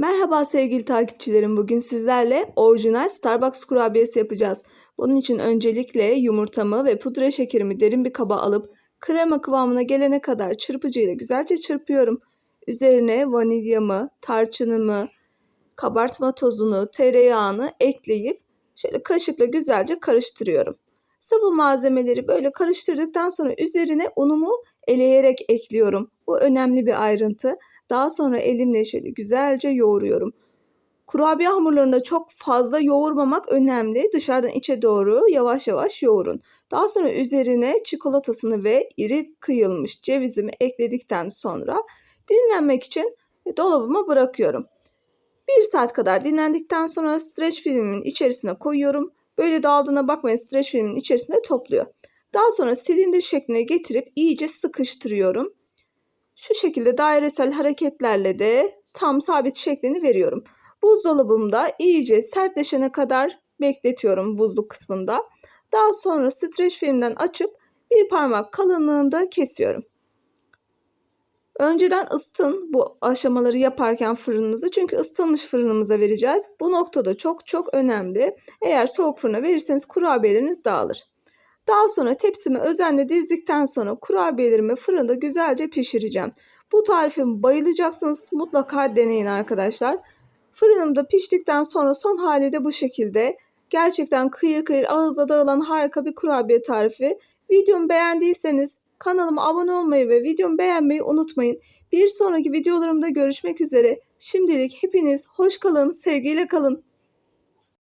Merhaba sevgili takipçilerim. Bugün sizlerle orijinal Starbucks kurabiyesi yapacağız. Bunun için öncelikle yumurtamı ve pudra şekerimi derin bir kaba alıp krema kıvamına gelene kadar çırpıcıyla güzelce çırpıyorum. Üzerine vanilyamı, tarçınımı, kabartma tozunu, tereyağını ekleyip şöyle kaşıkla güzelce karıştırıyorum. Sıvı malzemeleri böyle karıştırdıktan sonra üzerine unumu eleyerek ekliyorum. Bu önemli bir ayrıntı. Daha sonra elimle şöyle güzelce yoğuruyorum. Kurabiye hamurlarında çok fazla yoğurmamak önemli. Dışarıdan içe doğru yavaş yavaş yoğurun. Daha sonra üzerine çikolatasını ve iri kıyılmış cevizimi ekledikten sonra dinlenmek için dolabıma bırakıyorum. Bir saat kadar dinlendikten sonra streç filmimin içerisine koyuyorum. Böyle dağıldığına bakmayın streç filmin içerisine topluyor. Daha sonra silindir şekline getirip iyice sıkıştırıyorum. Şu şekilde dairesel hareketlerle de tam sabit şeklini veriyorum. Buzdolabımda iyice sertleşene kadar bekletiyorum buzluk kısmında. Daha sonra streç filmden açıp bir parmak kalınlığında kesiyorum. Önceden ısıtın bu aşamaları yaparken fırınınızı çünkü ısıtılmış fırınımıza vereceğiz. Bu noktada çok çok önemli. Eğer soğuk fırına verirseniz kurabiyeleriniz dağılır. Daha sonra tepsimi özenle dizdikten sonra kurabiyelerimi fırında güzelce pişireceğim. Bu tarifimi bayılacaksınız. Mutlaka deneyin arkadaşlar. Fırınımda piştikten sonra son hali de bu şekilde. Gerçekten kıyır kıyır ağızda dağılan harika bir kurabiye tarifi. Videomu beğendiyseniz kanalıma abone olmayı ve videomu beğenmeyi unutmayın. Bir sonraki videolarımda görüşmek üzere. Şimdilik hepiniz hoş kalın, sevgiyle kalın.